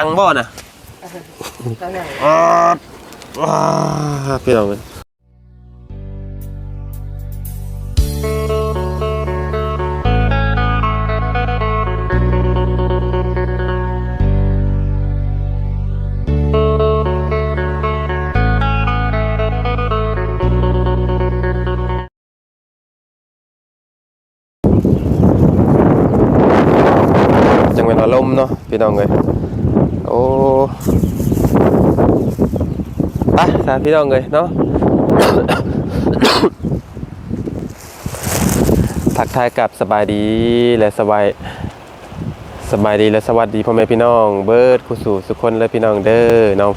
ตังบ่น่ะก็นั่งอ้าวว้าพี่น้องเอ้ยจังเป็นอารมณ์เนาะพี่น้องเอ้ยโอ้าพี่น้องเลยเนาะทักทายกับสบายดีและสบายสบายดีและสวัสดีพ่อแม่พี่น้อง เบิร์ดคุสู่สุคนและพี่น้องเด้อเนาะ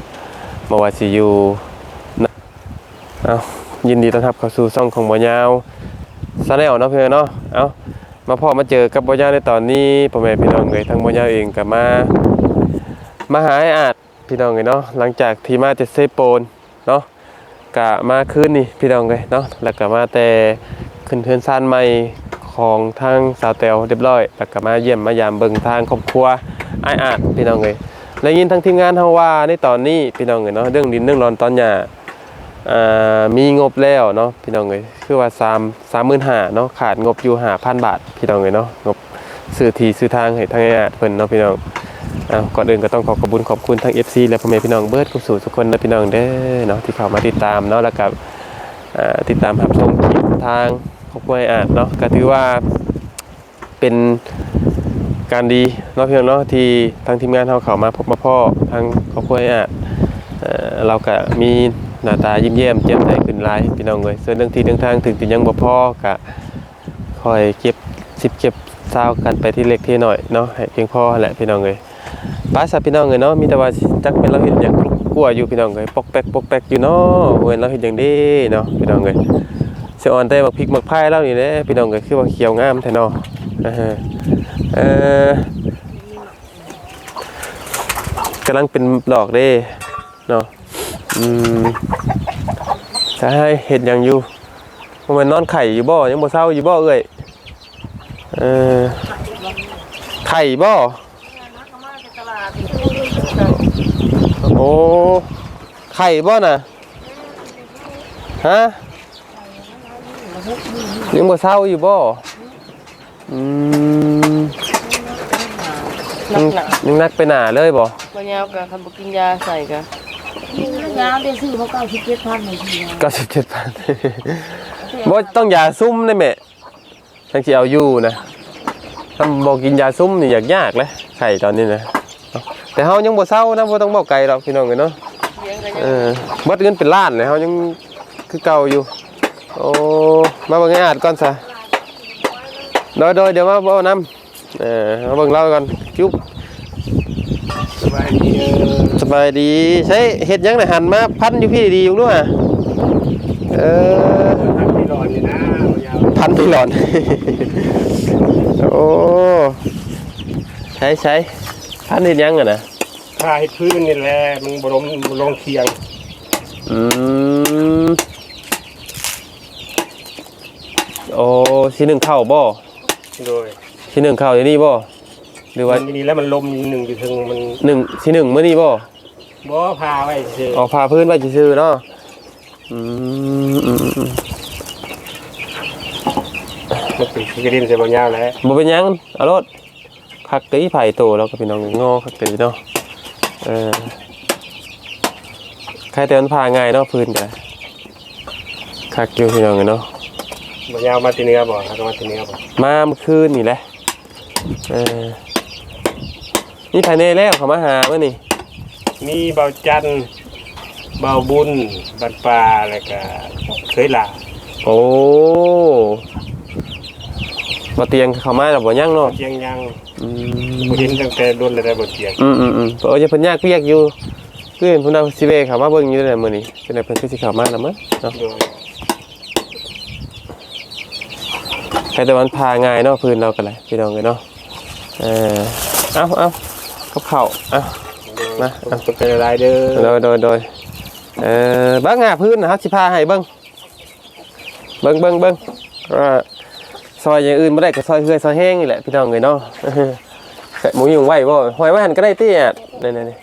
มาวาสิอยู่เอายินดีต้อนรับเข้าสู่ช่องของบ่ยาวซาแนลเนาะเพื่อนเนาะเอามาพ่อมาเจอกับบ่ยาวในตอนนี้พ่อแม่พี่น้องเลยทั้งบ่ยาวเองกับมามาหาไออาจพี่น้องเลยเนาะหลังจากที่มาจะเซโปน กะมาคืนนี่พี่น้องเลยเนาะแล้วก็มาแต่ขึ้นเทือนซานใหม่ของทางสาวแตวเรียบร้อย แล้วก็มาเยี่ยมมายามเบิงทางครอบครัวไอ้อาจพี่น้องเลยและยินทั้งทีมงานเฮาว่าในตอนนี้พี่น้องเลยเนาะเรื่องดินเรื่องร้อนตอนหญ้าอ่ามีงบแล้วเนาะพี่น้องเลยคือว่า3 35,000เนาะขาดงบอยู่5,000บาทพี่น้องเลยเนาะงบซื้อที่ซื้อทางให้ทางไอ้อาจเพิ่นเนาะพี่น้อง อ่าก่อนอื่นก็ต้องขอขอบคุณขอบคุณทั้ง FC และพ่อแม่พี่น้องเบิร์ดกุศลทุกคนและพี่น้องเด้อเนาะที่เข้ามาติดตามเนาะแล้วก็อ่าติดตามรับชมคลิปทางครอบครัวไอ้อาจเนาะก็ถือว่าเป็นการดีเนาะพี่น้องเนาะที่ทางทีมงานเราเข้ามาพบมาพ่อทางครอบครัวอาจเอ่อเราก็มีหน้าตายิ้มแย้มแจ่มใสขึ้นหลายพี่น้องเลยส่วนเรื่องที่เรื่องทางถึงที่ยังบ่พอก็คอยเก็บสิบเก็บเศร้ากันไปที่เล็กที่น้อยเนาะให้เพียงพอแหละพี่น้องเลย ป้าสับพี่น้องเลยเนาะมีแต่ว่าจักเป็นเราเห็นอย่างกลัวอยู่พี่น้องเลยปอกแปกปอกแปกอยู่เนาะเว้นเราเห็นอย่างนี้เนาะพี่น้องเลยเสียอ่อนแต่บักพริกบักพายเรานี่แหละพี่น้องเลยคือว่าเขียวงามแท้เนาะอ่าฮะเออกำลังเป็นดอกเด้เนาะอืมใช่เห็นอย่างอยู่มันนอนไข่อยู่บ่ยังบ่เศร้าอยู่บ่เอ้ยเออไข่บ่ โอ้ไข่บ่น่ะฮะยังบ่เศร้าอยู่บ่อืมนักหนายังนักไปหนาเลยบ่บ่ยาวกับคันบ่กินยาใส่กะยาวได้ซื้อมาเก้าสิบเจ็ดพันเลยทีเดียวเก้าสิบเจ็ดพันบ่ต้องยาซุ่มได้แม่ทั้งที่เอาอยู่นะถ้าบ่กินยาซุ่มนี่ยากยากเลยไข่ตอนนี้นะเอา แต่เฮายังบ่เศร้านะบ่ต้องบอกไกลหรอกพี่น้องเอ้ยเนาะเลี้ยงกันเออเบิดเงินเป็นล้านเลยเขายังคือเก่าอยู่ โอ้มาเบิ่งให้อาดก่อนซะโดยโดยเดี๋ยวมาเบ่น้ำเออมาเบิ่งเล่าก่อนจุ๊บสบายดีเออสบายดีใช้เฮ็ดหยังน่ะหันมาพันอยู่พี่ดีอยู่ด้วยอะเออทำที่รอนนี่นะยาวพันพี่หลอน โอ้ใช้ใช้ พันเฮ็ดหยังอะนะถ้าให้พื้นนี่แหละมันบรมลงเคียง อืมโอ้สิหนึ่งเข้าบ่โดยสิหนึ่งเข้าอยู่นี่บ่หรือว่ามันนี่แล้วมันลมหนึ่งอยู่ถึงมันหนึ่งที่หนึ่งเมื่อนี้บ่บ่พาไว้เฉยออกพาพื้นไว้ซื่อๆเนาะอืมอืมอืมมันเป็นที่กระดิ่งใส่บ่ยาวแล้วบ่เป็นหยังเอารถ คักกะอีไผ่โตแล้วก็พี่น้องงอคักกะอีเนาะเออใครแต่มันพาง่ายเนาะพื้นกันคักอยู่พี่น้องเนาะบ่ยาวมาตีเนื้อบ่แล้วก็มาตีเนื้อบ่มาเมื่อคืนนี่แหละเออนี่ภายในแล้วเขามาหาเมื่อนี่มีเบาจันทร์เบาบุญบันปลาแล้วก็เคยลาโอ้ มาเตียงเขามาแล้วบ่ยังเนาะเชียงยังอืมบ่เห็นตั้งแต่รุ่นเลยได้บ่เตียงอืมอืมอืมเออจะเพิ่นยากเรียกอยู่คือเห็นเพิ่นเอาสิเวเข้ามาเบิ่งอยู่นั่นแหละมื้อนี้จังได๋เพิ่นคือสิเข้ามาแล้วมั้งเนาะโดยใครแต่มันพาง่ายเนาะพื้นเรากันเลยพี่น้องเลยเนาะเออเอาเอากับข้าวเอา มามันเป็นอะไรเด้อโดยโดยโดยเออเบิ่งหาพื้นนะครับสิพาให้เบิ่งเบิ่งเบิ่งเบิ่งว่า ซอยอย่างอื่นบ่ได้ก็ซอยเฮือยซอยแห้งนี่แหละพี่น้องเลยเนาะเออหมูยุงไหวบ่หอยว่าหันก็ได้ติอะนี่นี่นี่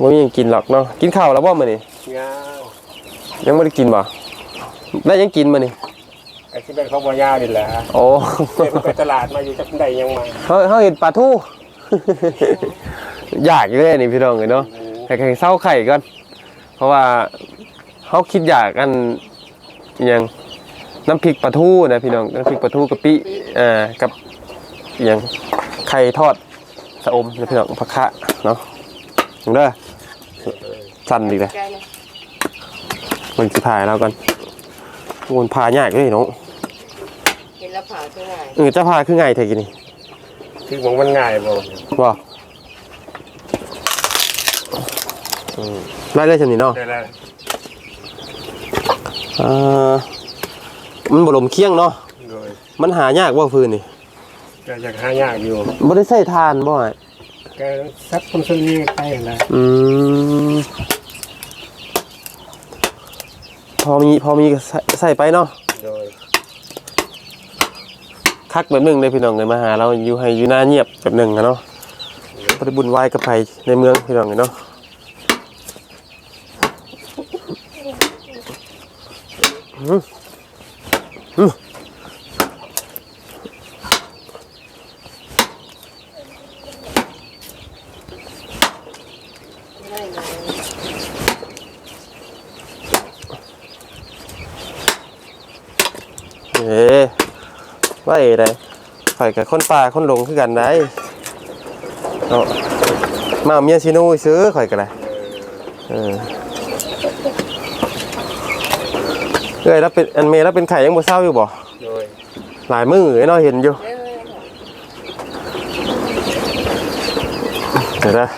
ว่ามีหยังกินหรอกเนาะกินข้าวแล้วบ่มื้อนี้ยาวยังไม่ได้กินบ่ได้ยังกินมื้อนี้ไอ้ที่เป็นเขาบ่ยาวนี่แหละโอ้เดินไปตลาดมาอยู่จักได้ยังมาเฮาเฮาเห็นปลาทูอยากอยู่เลยนี่พี่น้องเอ้ยเนาะให้ไข่เศร้าไข่ก่อนเพราะว่าเฮาคิดอยากอันอิหยัง น้ำพริกปลาทูนะพี่น้องน้ำพริกปลาทูกะปิอ่ากับอิหยังไข่ทอดสะอมนะพี่น้องผักคะเนาะถึงเด้อสั่นอีกเลยใกล้นะมันสิพายแล้วกันมันพายากเลยเนาะเห็นแล้วผ่าเท่าไหร่เออจะพาคือไงเธอกินนี่คือของมันง่ายบ่บ่อืมได้เลยฉันนี่เนาะได้แล้วอ่า มันบ่ลมเคียงเนาะโดยมันหายากว่าฟืนนี่ก็อยากหายากอยู่บ่ได้ใส่ทานบ่อะก็สักคนส่วนนี้ไปนะอืมพอมีพอมีก็ใส่ใส่ไปเนาะโดยคักแบบหนึงเลยพี่น้องเลยมาหาเราอยู่ให้อยู่หน้าเงียบแบบหนึงอะเนาะบ่ได้บุญวายกับไผในเมืองพี่น้องเลยเนาะอืมอืม ได้เลย เอ๊ะว่าเอ๋ ได้ข่อยกับคนป่าคนหลงคือกันได้เนาะมาเอาเมียซิโนูซื้อข่อยก็ได้เออเอ้ยแล้วเป็นอันเมย์แล้วเป็นไข่ยังบ่เศร้าอยู่บ่โดยหลายมื้อเอ้ยเนาะเห็นอยู่เอ้ยเดี๋ยวนะ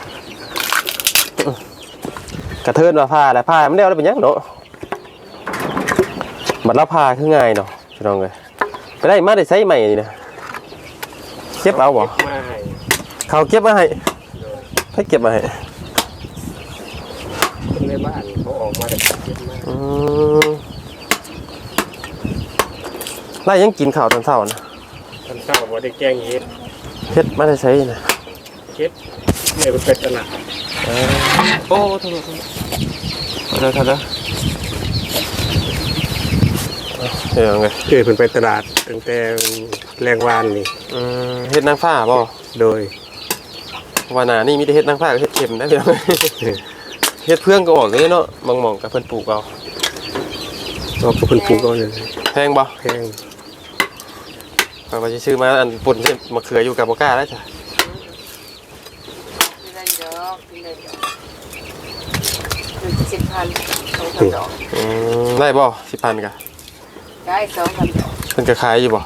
กระเทินมาผ้าแล้วผ้ามันได้เอาแล้วเป็นหยังเนาะบัดละผ้าคือง่ายเนาะพี่น้องเอ้ย ไปได้มาได้ใช้ใหม่นี่นะเก็บเอาบ่มาให้เขาเก็บมาให้ให้เก็บมาให้คนในบ้านเขาออกมาได้เก็บมาอืมไล่ยังกินข้าวตอนเช้านะตอนเช้าบ่ได้แกงเฮ็ดเฮ็ดมาได้ใช้นะเฮ็ดเนี่ยไปตลาดโอ้โทษโทษโทษโทษ โทษเดี๋ยวไงเจอเพิ่นไปตลาดตั้งแต่แรงวานนี่ อืมเฮ็ดนางฟ้าบ่โดยว่าหนานี่มีแต่เฮ็ดนางฟ้ากับเฮ็ดเข็มนะพี่น้องเฮ็ดเพื่องก็ออกเลยเนาะบางหม่องกับเพิ่นปลูกเอาเราก็เพิ่นปลูกเอาเลยแพงบ่แพงข้อยว่าสิซื้อมาอันปุ่นใช่มะเขืออยู่กับบ่กล้าแล้วจ้ะไม่ได้ดอกไม่ได้ดอกคือสิบพันสองพันดอกอืมได้บ่10,000กะ ได้สองพันดอกเพิ่นก็ขายอยู่บ่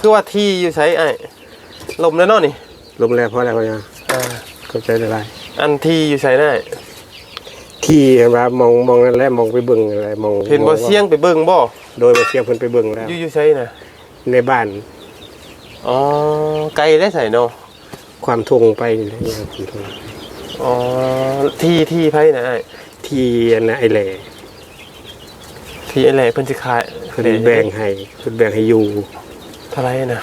คือว่าที่อยู่ไสไอ้ลมแล้วเนาะนี่ลมแรงเพราะอะไรเขาเนี่ยอ่าเข้าใจได้ไรอันที่อยู่ไสได้ที่ว่ามองมองนั่นแหละมองไปเบิ่งอะไรมองเห็นบ่เสียงไปเบิ่งบ่โดยบ่เสียงเพิ่นไปเบิ่งแล้วอยู่อยู่ไสน่ะในบ้านอ๋อไกลได้ไสเนาะความทงไปนี่แหละอย่างความทงอ๋อที่ที่ไผน่ะไอ้ที่อันนะไอ้แหล่ ที่อะไรเพิ่นสิขายเพิ่นแบ่งให้เพิ่นแบ่งให้อยู่เท่าไหร่น่ะ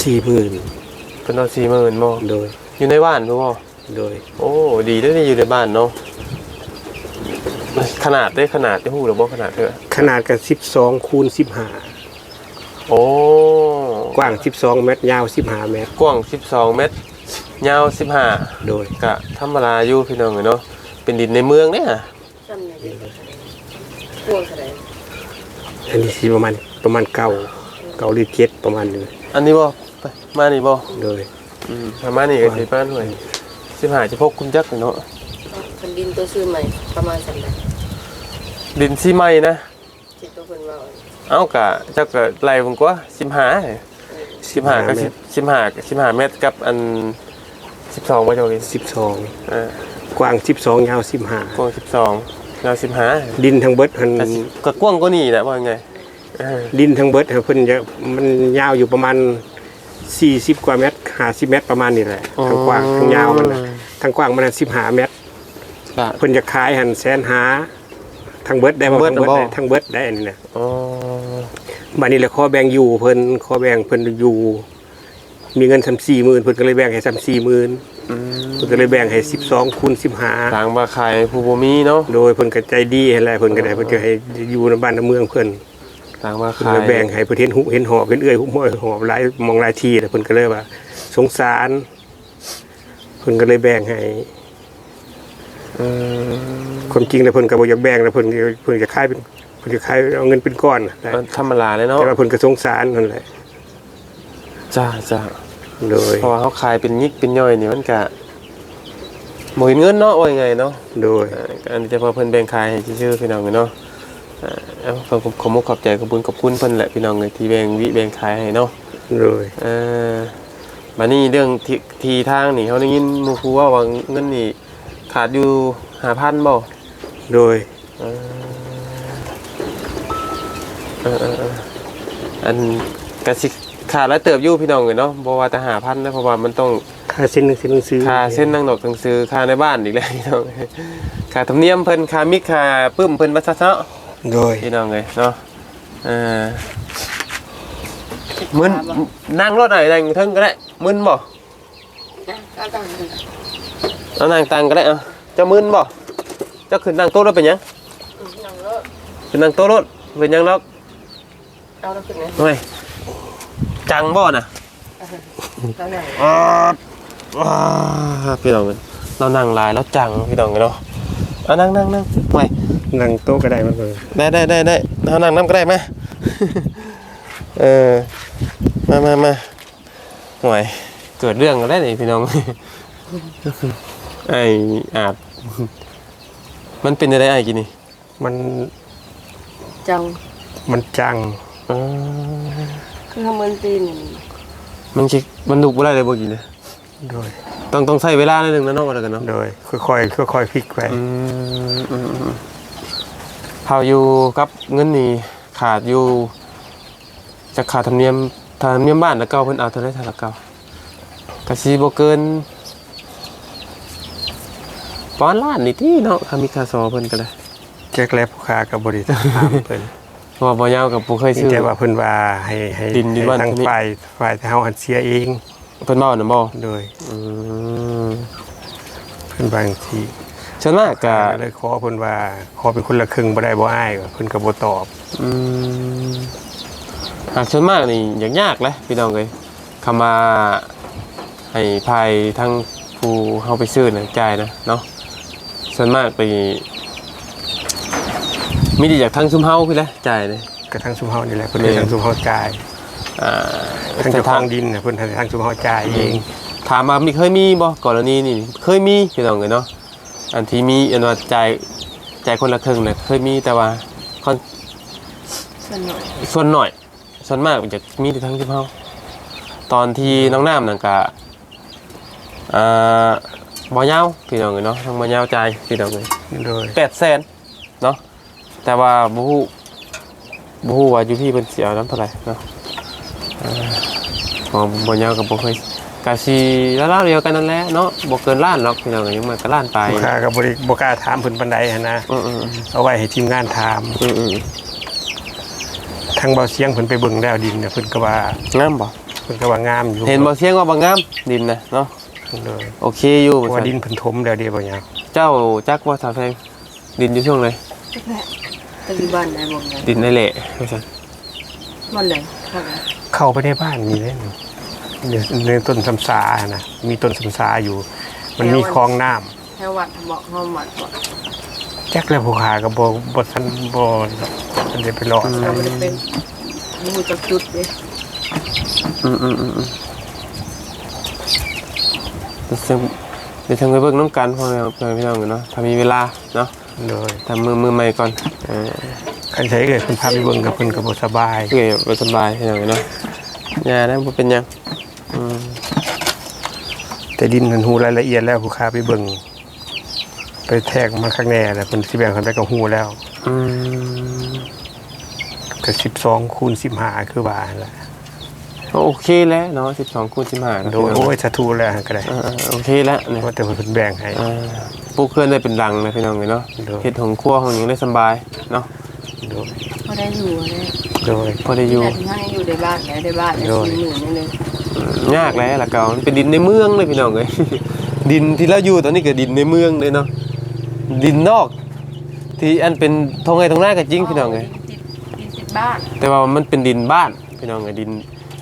40,000เพิ่นเอา40,000บ่โดย อยู่ในบ้านรู้บ่โดย โอ้ดีเด้อนี่อยู่ในบ้านเนาะขนาดได้ขนาดได้ฮู้หรือบ่ขนาดเด้อขนาดกัน12คูณ15โอ้กว้าง12เมตร ยาว15เมตร กว้าง12เมตร ยาว15โดยกะธรรมดาอยู่พี่น้องเอ้ยเนาะเป็นดินในเมืองเนี่ยจำไหนได้ พวงเท่าไหร่อันนี้สิประมาณประมาณเก่าเก่าหรือเจ็ดประมาณนี้อันนี้บ่ไปมานี่บ่โดยอืมประมาณนี้ก็สิบ้านห้วย15จะพกคุณจักเนาะเป็นดินตัวซื้อใหม่ประมาณสันใดดินซีไม้นะคิดตัวคนว่าเอ้ากะเจ้าก็ไล่ผมกว่า15 15กับ10 15 15เมตรกับอัน12บ่เจ้ากิน12อ่ากว้าง12ยาวกว้างสิบสอง ยาวสิบห้า15ดินทั้งเบิดหันก็กว้างก็นี่แหละว่าไงเออดินทั้งเบิดหันเพิ่นจะมันยาวอยู่ประมาณ 40 กว่าเมตร50เมตรประมาณนี้แหละทั้งกว้างทั้งยาวมันน่ะทั้งกว้างมันน่ะ15เมตร ก็ เพิ่นจะขายหันแสนหาทั้งเบิดได้บ่เบิดทั้งเบิดน่ะบ่ได้ทั้งเบิดได้อันนี้นะอ๋อ บัดนี้แหละขอแบ่งอยู่เพิ่นขอแบ่งเพิ่นอยู่ มีเงินสามสี่หมื่นเพิ่นก็เลยแบ่งให้สามสี่หมื่นอืมเพิ่นก็เลยแบ่งให้สิบสองคูณสิบห้าทางบ่ขายผู้บ่มีเนาะโดยเพิ่นก็ใจดีให้แหละเพิ่นก็ได้เพิ่นก็ให้อยู่ในบ้านในเมืองเพิ่นทางบ่เพิ่นขายก็แบ่งให้เพิ่นเห็นหุเห็นหอบเห็นเอื้อยหุบหอยหอบหลายมองหลายทีแล้วเพิ่นก็เลยว่า สงสารเพิ่นก็เลยแบ่งให้เออความจริงแล้วเพิ่นก็บ่อยากแบ่งแล้วเพิ่นก็เพิ่นจะขายเป็นเพิ่นจะขายเอาเงินเป็นก้อนน่ะแต่มันธรรมดาเลยเนาะแต่ว่าเพิ่นก็สงสารนั่นแหละ จ้าจ้าโดยเพราะว่าเขาขายเป็นยิกเป็นย่อยนี่มันก็บ่เห็นเงินเนาะว่ายังไงเนาะโดยเอ่ออันนี้จะพอเพิ่นแบ่งขายให้ชื่อๆพี่น้องเนาะเอ่อเอาเพิ่นขอมุกขอบใจขอบคุณขอบคุณเพิ่นแหละพี่น้องเลยที่แบ่งวิแบ่งขายให้เนาะโดยเออมานี่เรื่องที่ทีทางนี่เขาได้ยินหมู่ครูว่าว่าเงินนี่ขาดอยู่5,000บ่โดยเออเออเออเอออันกสิ ขาดแล้วเติบอยู่พี่น้องเลยเนาะบ่ว่าแต่5,000นะเพราะว่ามันต้องค่าเส้นหนึงเส้นหนึงซื้อค่าเส้นนั่งดอกตังซื้อค่าในบ้านอีกแล้วพี่น้องค่าธรรมเนียมเพิ่นค่ามิกค่าปึ้มเพิ่นว่าซะเนาะโดยพี่น้องเลยเนาะเออมึนนั่งรถไหนนั่งเทิงก็ได้มึนบ่นะก็ต้องเอานั่งตังก็ได้เอาเจะมึนบ่เจะขึ้นนั่งโต๊ะรถเป็นหยังนั่งรถขึ้นนั่งโต๊ะรถเป็นหยังล็อกเอาแล้วขึ้นไหมเฮ้ย จังบ่น่ะแล้วนั่งอ้าวว้าพี่น้องเอ้ยเรานั่งหลายแล้วจังพี่น้องเอ้ยเนาะเอานั่งนั่งนั่งไปนั่งโต๊ะก็ได้มันเลยได้ได้ได้ได้เอานั่งน้ำก็ได้มาเออมามามาห่วยเกิดเรื่องกันแล้วนี่พี่น้องไออาบมันเป็นอะไรไอ้กินนี่มันจังมันจังอ๋อ คือทำเงินตีนมันคิมันดุบ่ได้เลยบ่กินเลยโดย ต้องต้องใช้เวลาหนิดนึงนะเนาะว่าแล้วกันเนาะโดยค่อยๆค่อยๆพลิกไปอืมอืมอืมเฮาอยู่กับเงินนี่ขาดอยู่จะขาดธรรมเนียมธรรมเนียมบ้านแล้วเก่าเพิ่นเอาเท่าไหร่เท่าละเก่าก็สิบ่เกินปอนล้านนี่ที่เนาะคามิคาซอเพิ่นก็เลยแจ็คและผู้ค้ากับบริษัทถามเพิ่น เพราะว่าบ่ยาวกับบ่เคยมีซื้อ แต่ว่าเพิ่นว่าให้ให้ดินดินให้บ้านทางคนนี้ฝ่ายฝ่ายเฮาอันเสียเองเพิ่นเว้าน่ะบ่โดยอืมเพิ่นบางทีส่วนมากก็ก็เลยขอเพิ่นว่าขอเป็นคนละครึ่งบ่ได้บ่อ้ายว่าเพิ่นก็บ่ตอบ อืมหากส่วนมากนี่ยากยากเลยพี่น้องเอ้ยคำว่าให้ภายทางผู้เฮาไปซื้อน่ะจ่ายนะเนาะส่วนมากไป มีแต่จากทางซุมเฮาพี่แหละจ่ายเลย กระทั่งซุมเฮานี่แหละเพิ่นให้ทางซุมเฮาจ่ายอ่าทางเจ้าของดินน่ะเพิ่นให้ทางซุมเฮาจ่ายเองถามมามีเคยมีบ่กรณีนี่เคยมีพี่น้องเลยเนาะอันที่มีอันว่าจ่ายจ่ายคนละครึ่งเนี่ยเคยมีแต่ว่าค่อนสนุกส่วนหน่อย ส่วนมากมันจะมีแต่ทั้งที่เฮาตอนที่น้องน้ำนั่นกะอ่าบ่ยาวพี่น้องเลยเนาะทั้งบ่ยาวจ่ายพี่น้องเลยโดย แปดแสนเนาะ แต่ว่าบ่ฮู้บ่ฮู้ว่าอยู่พี่เพิ่นสิเอาน้ำเท่าไหร่เนาะอ่าพอบ่ยาวกับบ่เคยกะสิแล้วๆเดียวกันนั่นแหละเนาะบ่เกินล้านหรอกพี่น้องเอ้ยยังมาก็ล้านปลายผู้ค้าก็บ่ได้บ่กล้าถามเพิ่นปานใดหันนะอือเอาไว้ให้ทีมงานถามๆอือทางเบาเสียงเพิ่นไปเบิ่งแล้วดินเนี่ยเพิ่นก็ว่าๆงามบ่เพิ่นก็ว่างามอยู่เห็นบ่เสียงว่าบ่งามดินนะเนาะโดยโอเคอยู่เพราะว่าดินเพิ่นถมแล้วเดียวบ่หยังเจ้าจักว่าสาวแพงดินอยู่ช่วงไหน แม่ตะกี้บ้านไหนบอกไงดินในเละว่าซั่นบ้านไหนครับเข้าไปในบ้านมีเลยเดี๋ยวในต้นสำสาอะนะมีต้นสำสาอยู่ มันมีคลองน้ำแถววัดบอกห้องวัดบอกจักแล้วผู้ค้าก็บ่บ่ทันบ่ทันได้ไปรอดเราไม่ได้เป็นมูจักจุดเลยอืมอืมอืมอืมเดี๋ยวเสียงเดี๋ยวทางไปเบิ่งน้ำกันพ่อแม่พี่น้องกันเนาะถ้ามีเวลาเนาะ โดยทำมือมือใหม่ก่อนเออคันใช้เกิดเพิ่นพาไปเบิ่งกับเพิ่นก็บ่สบายเพื่อบ่สบายพี่น้องกันเนาะอย่านะบ่เป็นหยังอืมแต่ดินมันฮู้รายละเอียดแล้วผู้ค้าไปเบิ่งไปแทกมาข้างแน่แล้วเพิ่นสิแบ่งกันไปก็ฮู้แล้วอืมก็12คูณ15คือว่าหั่นแหละก็ โอเคแล้วเนาะ12คูณ15นะโดพี่ยน้องโอ้ยสาธุแล้วหั่นก็ได้เออๆโอเคแล้วเนี่ยว่าแต่เพิ่นแบ่งให้เออปลูกเคลื่อนได้เป็นรังนะพี่น้องเลยเนาะโดยเฮ็ดของครัวของหยังได้สำบายเนาะโดยพอได้อยู่เลยโดยพอได้อยู่แต่ที่ห้างอยู่ในบ้านไหนในบ้านในสี่หมื่นนี่เลยอืยากแล้วล่ะเก่ามันเป็นดินในเมืองเลยพี่น้องเอ้ยดินที่เราอยู่ตอนนี้ก็ดินในเมืองเลยเนาะดินนอก ที่อันเป็นทงไงตรงหน้าก็จริงพี่น้องเอ้ยติดดินติดบ้านแต่ว่ามันเป็นดินบ้านพี่น้องเอ้ยดิน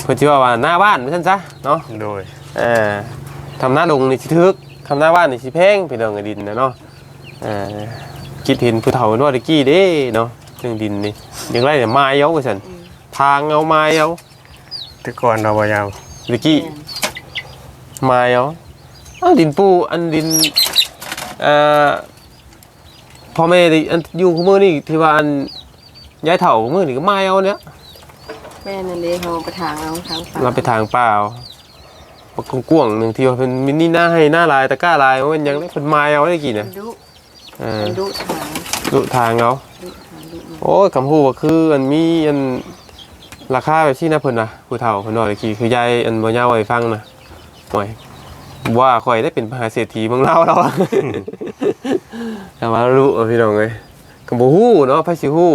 เพิ่นสิว่าว่าหน้าบ้านว่าซั่นซะเนาะโดยเอ่าทำหน้าดงนี่สิทึกทำหน้าบ้านนี่สิแพงพี่น้องเอ้ยดินนะเนาะเอ่าคิดเห็นผู้เฒ่าว่าตะกี้เด้เนาะเรื่องดินนี่อย่างไรเนี่ยไม้เอาว่าซั่นทางเอาไม้เอาแต่ก่อนเราบ่ยาวตะกี้ไม้เอาเอาดินปูอันดินเอ่อพ่อแม่ดิอันอยู่คู่มือนี่ที่ว่าอันย้ายเฒ่าคู่มือนี่ก็ไม้เอาเนี่ย แม่นั่นเลยเขาไปทางเอาทางป่าเราไปทางเปล่าปกกวางๆหนึ่งที่ว่าเป็นมินิหน้าให้หน้าลายตะกร้าลายว่ามันยังได้เป็นไม้เอาได้กี่มันะนดุเออมันดุทางดุทางเอาดุทางดุมันโอ้ยคำพูดก็คืออันมีอันราคาแบบที่นะเพิ่นนะผู้เฒ่าเพิ่นบอกตะกี้คือยายอันบ่ยาวไว้ฟังนะโอ้ยว่าข่อยได้เป็นมหาเศรษฐีเมืองลาวแล้วอะแต่ว่ารู้ว่าพี่น้องเอ้ยก็บ่ฮู้เนาะไผสิฮู้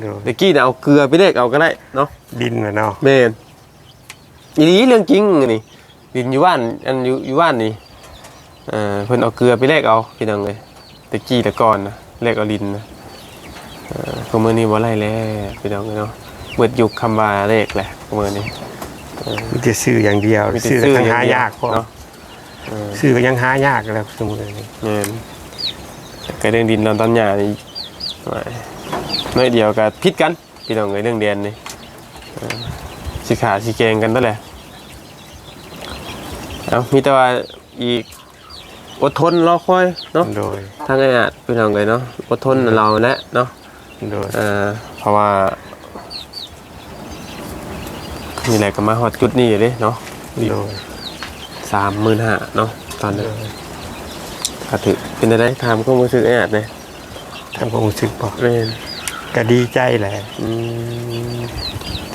โดยตะกี้น่ะเอาเกลือไปแลกเอาก็ได้เนาะดินน่ะเนาะแม่นอีหลีเรื่องจริงอันนี่ดินอยู่บ้านอันอยู่อยู่บ้านนี่เอ่อเพิ่นเอาเกลือไปแลกเอาพี่น้องเอ้ยตะกี้แต่ก่อนนะแลกเอาดินนะเอ่อก็มื้อนี้บ่ไล่แล้วพี่น้องเอ้ยเนาะเบิดยุคคำว่าเลขแหละมื้อนี้ มีแต่ซื้ออย่างเดียวมีแต่ซื้อซื้อทางอย่างหาเดียวยากพอเนาะเออซื้อก็ยังหายากแล้วสมมุตินี้แม่นก็เรื่องดินนอนตอนหญ้านี่ว่า น้อยเดียวก็ผิดกันพี่น้องเอ้ยเรื่องเรียนนี่เออสิขาสิแกงกันนั่นแหละเอามีแต่ว่าอีกอดทนรอคอยเนาะโดยทางไอ้อาจพี่น้องเลยเนาะอดทนเราแหละเนาะโดยเออเพราะว่านี่แหละก็มาฮอดจุดนี้เลยเนาะโดยสามหมื่นห้าเนาะตอนนี้ก็ถือเป็นอะไรถามก็มือถือไอ้อาจเนี่ยทางความรู้สึกบอกเรียน ก็ดีใจแหละอืม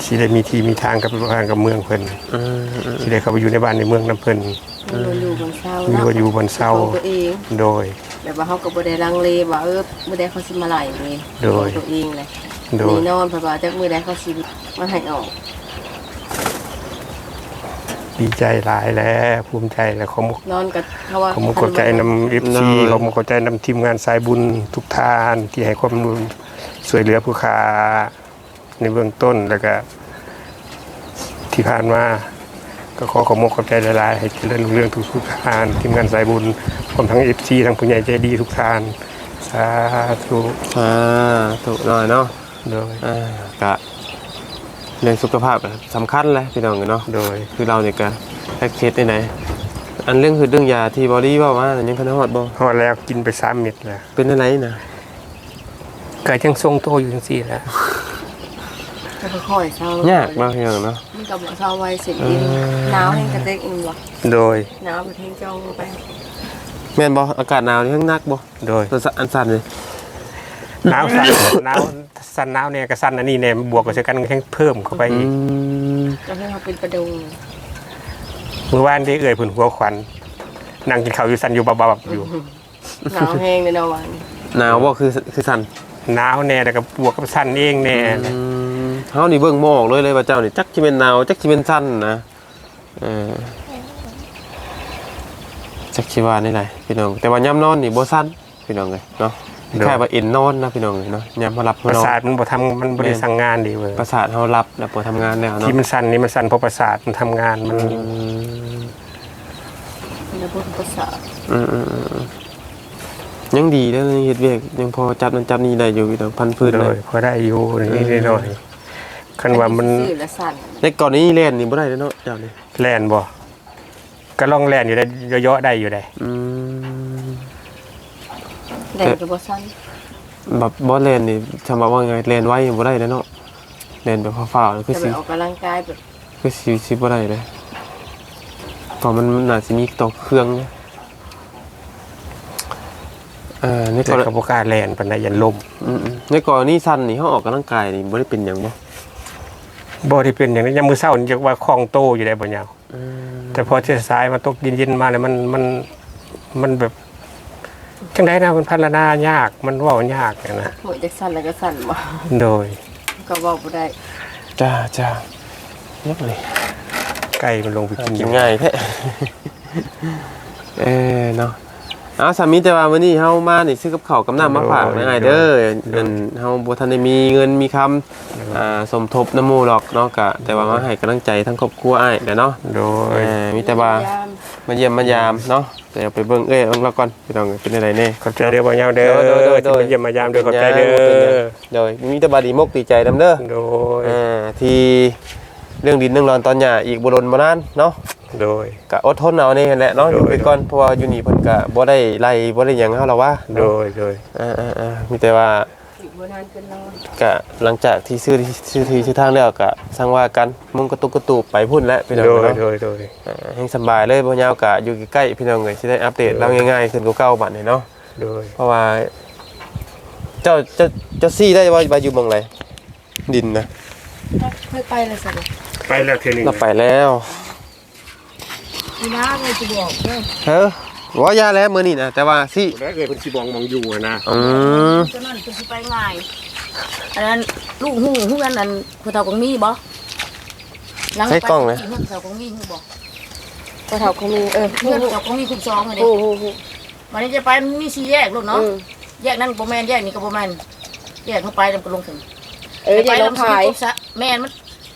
สิได้มีที่มีทางกับทางกับเมืองเพิ่นอืมอืมสิได้เข้าไปอยู่ในบ้านในเมืองน้ำเพิ่นมันบ่อยู่บนเสามีว่าอยู่บนเสาของตัวเองโดย แบบว่าเขาก็บ่ได้ลังเลว่าเออมื้อใดเขาสิมาไล่นี่โดย ของตัวเองเลยโดย นี่นอนเพราะว่าจักมื้อใดเขาสิมาให้ออก ดีใจหลายแล้วภูมิใจแล้วขอมนอนกับเขาว่าขอมขอบใจนำเอฟซีขอมขอบใจนำทีมงานสายบุญทุกท่านที่ให้ความรู้ช่ วยเหลือผู้ค้าในเบื้องต้นแล้วก็ ที่ผ่านมาก็ขอขอบมขอบใจหลายๆให้เจริญรุ่งเรื่องทุกทุกๆท่านทีมงานสายบุญพร้อมทั้งเอฟซีทั้งผู้ใหญ่ใจดีทุกท่านสาธุอ่าถูกหน่อยเนาะโดยอ่ากะเรื่องสุขภาพก็สำคัญเลยพี่น้องเนาะโดยคือเราเนี่ยก็แพ็กเคสได้ไหนอันเรื่องคือเรื่องยาที่บอดี้ว่าว่ายังคันฮอดบ่พอแล้วกินไปสามเม็ดแล้วเป็นอะไรนะ ก็ยังทรงโตวอยู่จังซี่แหละจะค่อยๆเศร้ายากมากอย่างเนาะมันก็บ่เศร้าไว้เสร็จกินหนาวแห้งกระเตกอีกบ่โดยหนาวไปแทงจ้องไปแม่นบ่อากาศหนาวนี่ทั้งนักบ่โดยตัวอันสั่นเลยหนาวสั่นหนาวสั่นหนาวเนี่ยกับสั่นอันนี้เนี่ยบวกกับกันแค่เพิ่มเข้าไปอีกมก็ให้เขาเป็นประดงเมื่อวานได้เอ่ยผุนหัวขวัญนั่งกินข้าวอยู่สั่นอยู่บับๆอยู่หนาวแห้งในนาวันหนาวบ่คือคือสั่น หนาวแน่แต่กับบวกกับสั่นเองแน่อืมเฮานี่เบิ่งหมอกเลยเลยว่าเจ้านี่จักสิเป็นหนาวจักสิเป็นสั่นนะเออจักสิว่านี่แหละพี่น้องแต่ว่ายามนอนนี่บ่สั่นพี่น้องเลยเนาะแค่ว่าเอ็นนอนนะพี่น้องเลยเนาะยามมารับปมานระอนสาทมันบ่ทำมันบ่ได้สั่งงานดีเว้ยประสาทเฮารับแล้วบ่ทำงานแล้วเนาะที่มันสั่นนี่มันสั่นเพราะประสาทมันทำงานมัน อืมเป็นระบบประสาท อืมอืมอืมอืม ยังดีแล้วเฮ็ดเวียกยังพอจับนั่นจับนี่ได้อยู่พี่น้องพันพื้นโดเลยยพอได้อยู่นิดๆหน่อยๆคันว่ามันสื่อและสั่นในก่อนนี้เล่นนี่บ่ได้แล้วเนาะเจ้านี่แล่นบ่ก็ลองแล่นอยู่ได้เยอะๆได้อยู่ได้ อืมแดงกับบสั่นแบบบ่เล่นนี่ทำว่าไงเล่นไว้บ่ได้แล้วเนาะเล่นแบบฟ้าวๆคือจะไปสิออกกำลังกายแบบคือสิสิบ่ได้เลยเพราะมันน่าสิมีตัวเครื่องเนี่ย เอ่อในกแต่รก็บ่กล้าแล่นปานใดยันลมอืมๆในกรณีสั้นนี่เฮาออกกำลังกายนี่บ่ได้เป็นหยังบ่บ่ได้เป็นอย่างนั้นยามมื้อเช้านี่จะว่าคล่องโตอยู่ได้บ่ยาวอืมแต่พอเช้าสายมาตกเย็นๆมาแล้วมันมันมันแบบจังไดนะมันพัฒนายากมันเว้ายากอะนะหัวจะสั่นแล้วก็สั่นบ่โดย ก็บอกบ่ได้จ้าจ้ายับเลยไก่มันลงไปกินกินง่ายแท้เออเนาะเอาสามีแต่ว่ามื้อนี้เฮามานี่ซื้อกับข้าวกับน้ำมาฝากนะอ้ายเด้ออันเฮาบ่ทันได้มีเงินมีคำอ่าสมทบน้ำหมู่หรอกเนาะก็แต่ว่ามาให้กำลังใจทั้งครอบครัวอ้ายแหละเนาะโดเอยอมีแต่ว่ามาเยี่ยมมายามเนาะแต่เอาไปเบิ่งเอ้ยเบิ่งเราก่อนพี่น้องเป็นอะไรแน่ขอบใจเด้อบ่ยาวเด้อโดยโดยโดยที่มาเยี่ยมมายามเด้อขอบใจเด้อโดยมีแต่บาดีมกดีใจนํเด้อโดยอ่าที่ เรื่องดินเรื่องร้อนตอนหย่าอีกบ่ลนบ่นานเนาะโดย ก็อดทนเอานี่แหละเนาะโดอยยู่ไปก่อนเพราะว่าอยู่นี่เพิ่นก็บ่ได้ไล่บ่ได้หยังเฮาหรอกว่าโดยโดยอ่าๆๆมีแต่ว่าอีกบ่นานเกินนอนก็หลังจากที่ซื้อที่ซื้อที่ซื้อทางแล้วก็สร้างว่ากันมุงกระตุกกระตูบไปพุ่นแล้วพี่น้องโดยเนาะโดยโดยอ่าให้สบายเลยบ่ยาวก็อยู่ใกล้ๆพี่น้องเอ้ยสิได้อัปเดตเราง่ายๆขึ้นกว่าเก่าบัดนี้เนาะโดยเพราะว่า เจ้าเจ้าเจ้าซี่ได้ว่าว่าอยู่เมืองไหนดินนะเคยไปเลยสิ ไปแล้วเทื่อหนึงเราไปแล้วพี่น้าเลยจะบอกเด้อเฮ้อว่ายาแล้วมื้อนี้นะแต่ว่าซี่แล้วเกิดเพิ่นสิบองมองอยู่อะนะอืมตอนนั้นจะสิไปง่ายอันนั้นลูกหูหูอันนั้นผู้เฒ่าของมีบ่หลังไปที่เฮือนเฒ่าของมีหูบ่กระเถาคงมีเออเฮือนเฒ่าของมีคุมซองอะเด้โอ้โหโหวันนี้จะไปมันมีสี่แยกลูกเนาะอืมแยกนั้นบ่แม่นแยกนี้ก็บ่แม่นแยกเข้าไปแล้วก็ลงถึงเอออย่าลงขายแม่นมัน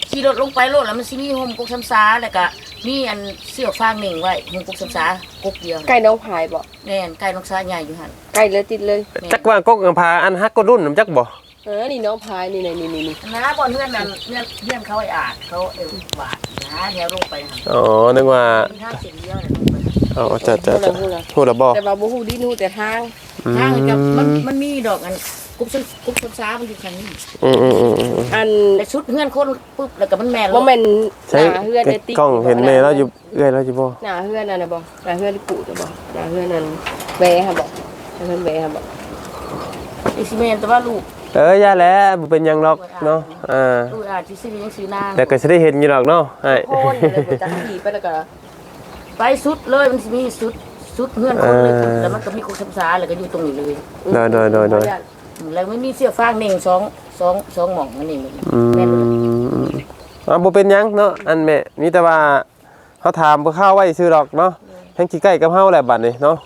ขี่รถลงไปโลดแล้วมันสิมีโฮมกุกซ้ำซาแล้วก็มีอันเสี้ยวฟางหนึ่งไว้โฮมกุกซ้ำซากุกเดียวไก่น้องพายบอกแม่นไก่นกซาใหญ่อยู่หั่นไก่เลยติดเลยจักว่ากกกังพาอันฮักก็รุ่นนำจักบ่เออนี่น้องพายนี่นี่นี่นี่นะบ่อนเพื่อนนั่นเพื่อนเพื่อนเขาไอ้อาดเขาเอวหวาดนะแถวลงไปหั่นอ๋อนึกว่ามีทางเส้นเดียวน่ะลงไป อ๋อจะจะฮู้จะละฮู้ละพูดแล้วบ่แต่ว่าบ่ฮู้ดินฮู้แต่ทางอืทางกับมมันมันมีดอกอันกุกซ้ำกุกซ้ำซามันอยู่คันนี้อืมอืมอืมอืมอันแต่ชุดเพื่อนคนปุ๊บแล้วก็มันแม่นบ่แม่นหใช้น้าเฮือนในติ๊กล้องเห็นแม่แล้วอยู่เอ้ยแล้วอยู่บ่หน้าเฮือนนั่นน่ะบ่หน้าเฮือนที่ปู่จะบ่หน้าเฮือนนั่นแบฮะบ่หน้าเฮือนแบฮะบ่ไอ้สิแม่นแต่ว่าลูกเอ้ยอย่าแล้วบ่เป็นหยังหรอกเนาะอ่าลูกอาจสิซื้อยังซื้อนางแต่ก็สิได้เห็นอยู่หรอกเนาะไอ้โคนเลยบ่จักขี่ไปแล้วก็ ไปสุดเลยมันสิมีสุดสุดเพื่อนคนเลยแล้วมันก็มีกุกซ้ำซาแล้วก็อยู่ตรงนี้เลยโดยโดยโดยโดยอืมแล้วไม่มีเสื้อฟางหนึ่งสองสองสองหม่องมันนี่มันอืแม่นเลยมอ่าบ่เป็นหยังเนาะอันแม่มีแต่ว่าเขาถามเพื่อข้าวไว้ซื้อดอกเนาะแห่งสิใกล้กับเฮาแหละบัดนี้เนาะ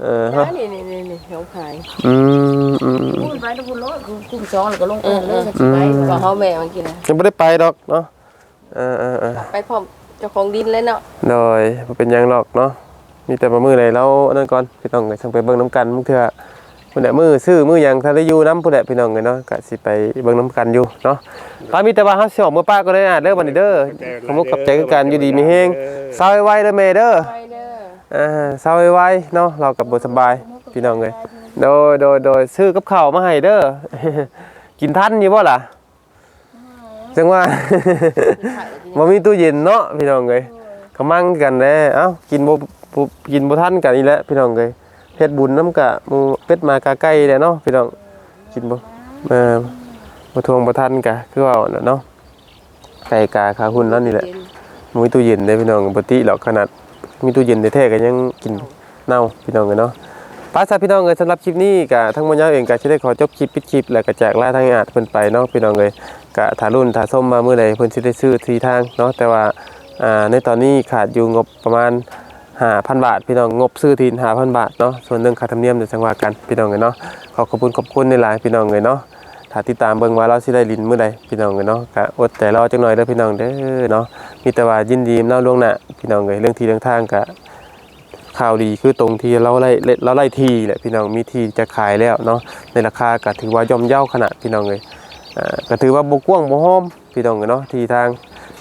เออฮะนี่นี่นี่นี่น้องพายอืมอืมพูดไปทุกคนรถคุ้มสองแล้วก็ลงไปเลยก็อืสิไปมว่าเฮาแม่มันกินนะยังบ่ได้ไปดอกเนาะเออเออเออไปพร้อม เจ้าของดินเลยเนาะโดยบ่เป็นหยังหรอกเนาะมีแต่มามื้อใดแล้วอันนั้นก่อนพี่น้องก็สั่งไปเบิ่งน้ำกันมื้อเทื่อพุ่นน่ะมื้อซื้อมื้อหยังถ้าได้อยู่นํพุ่นน่ะพี่น้องเอ้ยเนาะก็สิไปเบิ่งน้ำกันอยู่เนาะตอนมีแต่ว่าเฮาสิออกมื้อป้าก็ได้อะเด้อบัดนี้เด้อขอบคุณขอบใจคือกันอยู่ดีมีแฮงเศร้าไว้ๆเด้อแม่เด้อ ไปเด้ออ่าเศร้าไว้ๆเนาะเรากับบสบายพี่น้องเลยโดยโดยโดยซื้อกับข้าวมาให้เด้อ กินทันอยู่บ่ล่ะ จังว่าบ่มีตู้เย็นเนาะพี่น้องเลยกำลังกันแน่เอ้ากินบ่บ่กินบ่ทันกันอีแหละพี่น้องเลยเฮ็ดบุญน้ำกะหมูเป็ดหมากาไก่แหละเนาะพี่น้องกินบ่เอ่อบ่ทวงบ่ทันกะคือว่าน่ะเนาะไก่กาขาหุ่นนั่นนี่แหละบ่มีตู้เย็นได้พี่น้องปกติหรอกขนาดมีตู้เย็นแท้ๆก็ยังกินเน่าพี่น้องกันเนาะ ป้าซาพี่น้องเอ้ยสำหรับคลิปนี้ก็ทั้งหมดยาเองก็สิได้ขอจบคลิปปิดคลิป แล้วก็แจกลาทางอาดเพิ่นไปเนาะพี่น้องเอ้ยก็ถ้ารุ่นถาส้มมามื้อใดเพิ่นสิได้ซื้อทีทางเนาะแต่ว่าอ่าในตอนนี้ขาดอยู่งบประมาณ5,000บาท พี่น้องงบซื้อทีน5,000บาทเนาะส่วนเรื่องค่าธรรมเนียมเดี๋ยวจังว่ากันพี่น้องเอ้ยเนาะขอขอบคุณขอบคุณในหลายพี่น้องเอ้ยเนาะถ้าติดตามเบิ่งว่าเราสิได้ลินมื้อใดพี่น้องเอ้ยเนาะก็อดใจรอจักหน่อยเด้อพี่น้องเด้อเนาะมีแต่ว่ายินดีเล่าล่วงหน้าพี่น้องเลยเรื่องทีเรื่องทางกะ ข่าวดีคือตรงที่เราไล่เราไล่ทีแหละพี่น้องมีทีจะขายแล้วเนาะในราคาก็ถือว่าย่อมเย่าขนาดพี่น้องเลยอ่าก็ถือว่าบกว้างบ่ห้อมพี่น้องเลยเนาะทีทาง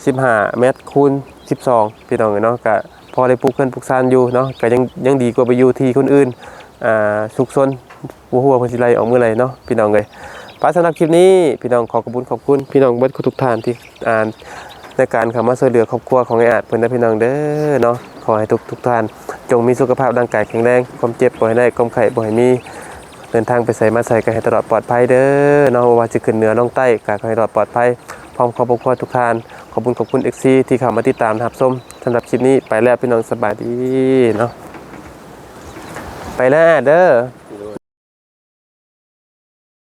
15 เมตรคูณ 12 พี่น้องเลยเนาะก็พอได้ปลูกเพิ่นปลูกซานอยู่เนาะก็ยังยังดีกว่าไปอยู่ที่คนอื่นอ่าสุกซนบ่ฮู้ว่าเพิ่นสิไล่ออกมื้อใดเนาะพี่น้องเลยปาสำหรับคลิปนี้พี่น้องขอขอบคุณขอบคุณพี่น้องเบิดทุกท่านที่อ่านในการเข้ามาช่วยเหลือครอบครัวของไอ้อาจเพื่อนและพี่น้องเด้อเนาะขอให้ทุกทุกท่าน จงมีสุขภาพร่างกายแข็งแรง ความเจ็บป่วยได้ความไข้ป่วยมี เดินทางไปใส่มาใส่กันให้ตลอดปลอดภัยเด้อน้องว่าจะขึ้นเหนือลงใต้กันให้ตลอดปลอดภัย พร้อมขอบคุณทุกท่าน ขอบคุณขอบคุณอีกซี่ที่เข้ามาติดตามนะครับส้มสำหรับคลิปนี้ไปแล้วพี่น้องสบายดีเนาะไปแล้วเด้อ